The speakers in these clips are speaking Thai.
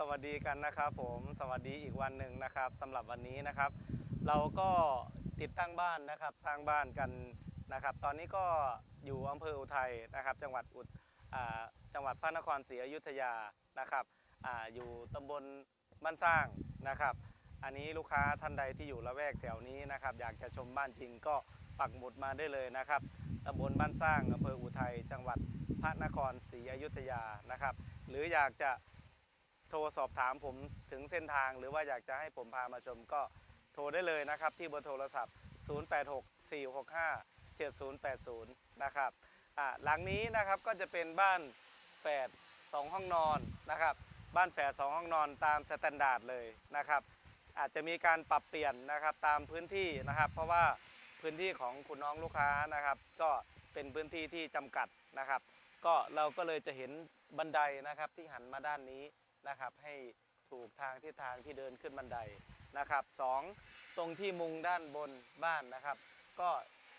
สวัสดีกันนะครับผมสวัสดีอีกวันหนึ่งนะครับสำหรับวันนี้นะครับ เราก็ติดตั้งบ้านนะครับสร้างบ้านกันนะครับ ตอนนี้ก็อยู่อำเภออุทัยนะครับ จังหวัดอุอ่าจังหวัดพระนครศรีอยุธยานะครับออยู่ตำบลบ้านสร้างนะครับ อันนี้ลูกค้าท่านใดที่อยู่ละแวกแถวนี้นะครับ อยากจะชมบ้านจริงก็ปักหมุดมาได้เลยนะครับตำบลบ้านสร้างอำเภออุทัยจังหวัดพระนครศรีอยุธยานะครับ หรืออยากจะ โทรสอบถามผมถึงเส้นทางหรือว่าอยากจะให้ผมพามาชมก็โทรได้เลยนะครับ ที่เบอร์โทรศัพท์ 0864657080 นะครับหลังนี้นะครับก็จะเป็นบ้านแฝด2ห้องนอนนะครับ บ้านแฝด2ห้องนอนตามสแตนดาร์ดเลยนะครับ อาจจะมีการปรับเปลี่ยนนะครับตามพื้นที่นะครับ เพราะว่าพื้นที่ของคุณน้องลูกค้านะครับ ก็เป็นพื้นที่ที่จำกัดนะครับ ก็เราก็เลยจะเห็นบันไดนะครับที่หันมาด้านนี้ นะครับ ให้ถูกทางที่ทางที่เดินขึ้นบันไดนะครับสองตรงที่มุงด้านบนบ้านนะครับ ก็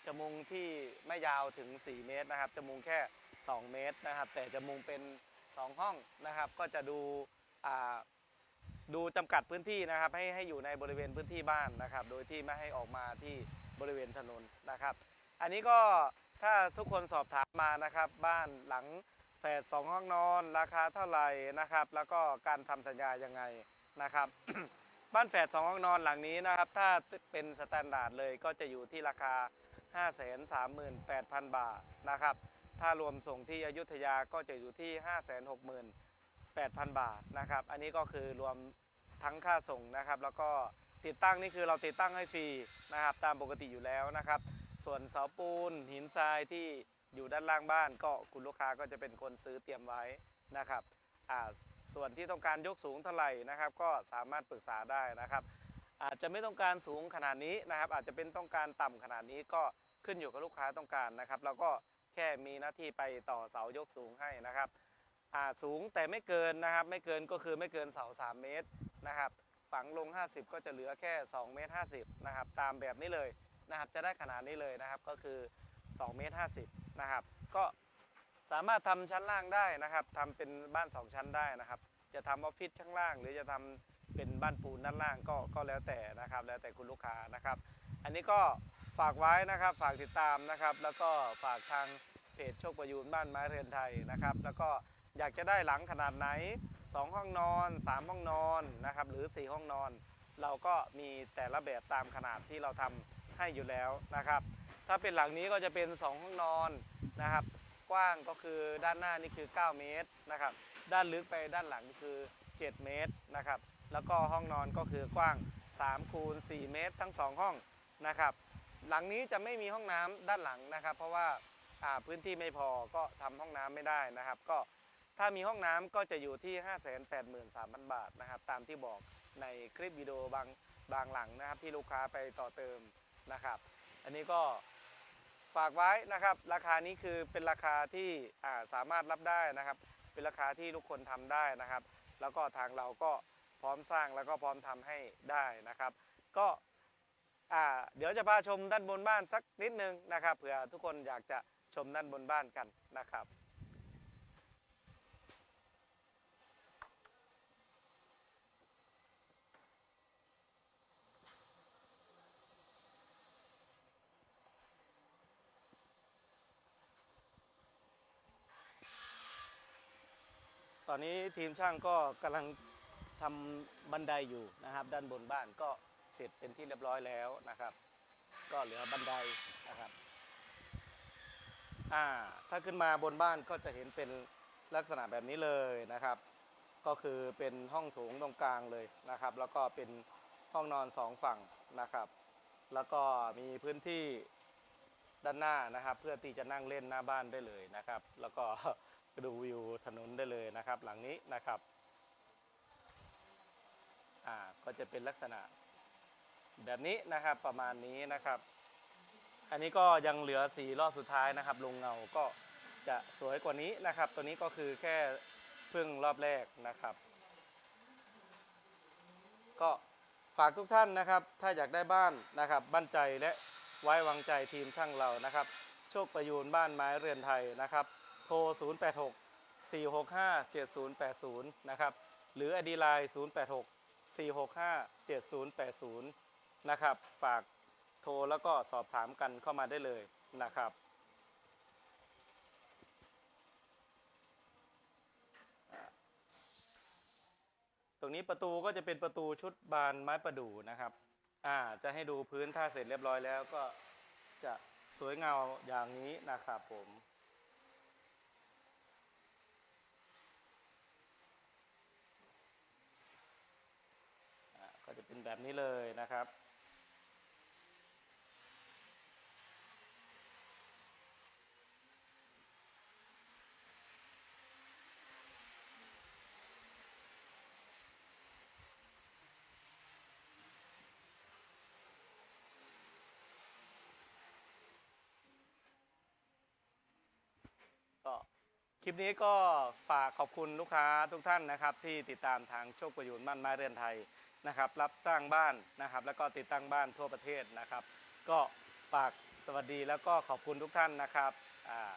จะมุงที่ไม่ยาวถึง 4 เมตรนะครับ จะมุงแค่ 2 เมตรนะครับ แต่จะมุงเป็น 2 ห้องนะครับ ก็จะดูดูจำกัดพื้นที่นะครับ ให้ให้อยู่ในบริเวณพื้นที่บ้านนะครับ โดยที่ไม่ให้ออกมาที่บริเวณถนนนะครับ อันนี้ก็ถ้าทุกคนสอบถามมานะครับ บ้านหลัง แฝดสองห้องนอน ราคาเท่าไหร่นะครับ แล้วก็การทำสัญญายังไงนะครับ บ้านแฝดสองห้องนอนหลังนี้นะครับ ถ้าเป็นสแตนดาร์ดเลยก็จะอยู่ที่ราคา 538,000 บาทนะครับ ถ้ารวมส่งที่อยุธยาก็จะอยู่ที่ 560,000 บาทนะครับ อันนี้ก็คือรวมทั้งค่าส่งนะครับ แล้วก็ติดตั้งนี่คือเราติดตั้งให้ฟรีนะครับ ตามปกติอยู่แล้วนะครับ ส่วนเสาปูนหินทรายที่ อยู่ด้านล่างบ้านก็คุณลูกค้าก็จะเป็นคนซื้อเตรียมไว้นะครับส่วนที่ต้องการยกสูงเท่าไหร่นะครับ ก็สามารถปรึกษาได้นะครับ อาจจะไม่ต้องการสูงขนาดนี้นะครับ อาจจะเป็นต้องการต่ำขนาดนี้ก็ขึ้นอยู่กับลูกค้าต้องการนะครับเราก็แค่มีหน้าที่ไปต่อเสายกสูงให้นะครับสูงแต่ไม่เกินนะครับ ไม่เกินก็คือไม่เกินเสา 3 เมตรนะครับ ฝังลง 50 ก็จะเหลือแค่2เมตร50นะครับตามแบบนี้เลยนะครับจะได้ขนาดนี้เลยนะครับก็คือ2เมตร50 นะครับ ก็สามารถทำชั้นล่างได้นะครับทำเป็นบ้าน 2 ชั้นได้นะครับ จะทำออฟฟิศข้างล่าง หรือจะทำเป็นบ้านปูนด้านล่างก็ก็แล้วแต่นะครับ แล้วแต่คุณลูกค้านะครับ อันนี้ก็ฝากไว้นะครับ ฝากติดตามนะครับ แล้วก็ฝากทางเพจโชคประยูนบ้านไม้เรือนไทยนะครับ แล้วก็อยากจะได้หลังขนาดไหน 2 ห้องนอน 3 ห้องนอนนะครับ หรือ 4 ห้องนอน เราก็มีแต่ละแบบตามขนาดที่เราทำให้อยู่แล้วนะครับ ถ้าเป็นหลังนี้ก็จะเป็น 2 ห้องนอนนะครับ กว้างก็คือด้านหน้านี่คือ 9 เมตรนะครับ ด้านลึกไปด้านหลังคือ 7 เมตรนะครับ แล้วก็ห้องนอนก็คือกว้าง3คูณ4เมตรทั้ง 2 ห้องนะครับ หลังนี้จะไม่มีห้องน้ำด้านหลังนะครับ เพราะว่าพื้นที่ไม่พอก็ทำห้องน้ำไม่ได้นะครับ ก็ถ้ามีห้องน้ำก็จะอยู่ที่ 583,000 บาทนะครับ ตามที่บอกในคลิปวิดีโอ บางบางหลังนะครับ ที่ลูกค้าไปต่อเติมนะครับ อันนี้ก็ ฝากไว้นะครับ ราคานี้คือเป็นราคาที่าสามารถรับได้นะครับ เป็นราคาที่ทุกคนทำได้นะครับ แล้วก็ทางเราก็พร้อมสร้างแล้วก็พร้อมทำให้ได้นะครับ ก็เดี๋ยวจะพาชมด้านบนบ้านสักนิดนึงนะครับเผื่อทุกคนอยากจะชมด้านบนบ้านกันนะครับ ตอนนี้ทีมช่างก็กำลังทำบันไดอยู่นะครับ ด้านบนบ้านก็เสร็จเป็นที่เรียบร้อยแล้วนะครับ ก็เหลือบันไดนะครับอ่าถ้าขึ้นมาบนบ้านก็จะเห็นเป็นลักษณะแบบนี้เลยนะครับ ก็คือเป็นห้องโถงตรงกลางเลยนะครับ แล้วก็เป็นห้องนอนสองฝั่งนะครับ แล้วก็มีพื้นที่ด้านหน้านะครับ เพื่อที่จะนั่งเล่นหน้าบ้านได้เลยนะครับ แล้วก็ ดูวิวถนนได้เลยนะครับ หลังนี้นะครับอ่าก็จะเป็นลักษณะแบบนี้นะครับประมาณนี้นะครับ อันนี้ก็ยังเหลือสีรอบสุดท้ายนะครับ ลงเงาก็จะสวยกว่านี้นะครับ ตัวนี้ก็คือแค่เพิ่งรอบแรกนะครับ ก็ฝากทุกท่านนะครับ ถ้าอยากได้บ้านนะครับบั้นใจและไว้วางใจทีมช่างเรานะครับ โชคประยูนบ้านไม้เรือนไทยนะครับ โทร 086 465 7080 นะครับ หรือ ID Line 086 465 7080 นะครับ ฝากโทรแล้วก็สอบถามกันเข้ามาได้เลยนะครับตรงนี้ประตูก็จะเป็นประตูชุดบานไม้ประดู่นะครับ อ่า จะให้ดูพื้นถ้าเสร็จเรียบร้อยแล้วก็จะสวยเงาอย่างนี้นะครับผม อ่าก็จะเป็ นแบบนี้เลยนะครับ ก็คลิปนี้ก็ฝากขอบคุณลูกค้าทุกท่านนะครับ ที่ติดตามทางโชคประยูนบ้านไม้เรือนไทย นะครับรับสร้างบ้านนะครับ แล้วก็ติดตั้งบ้านทั่วประเทศนะครับ ก็ฝากสวัสดีแล้วก็ขอบคุณทุกท่านนะครับอ่า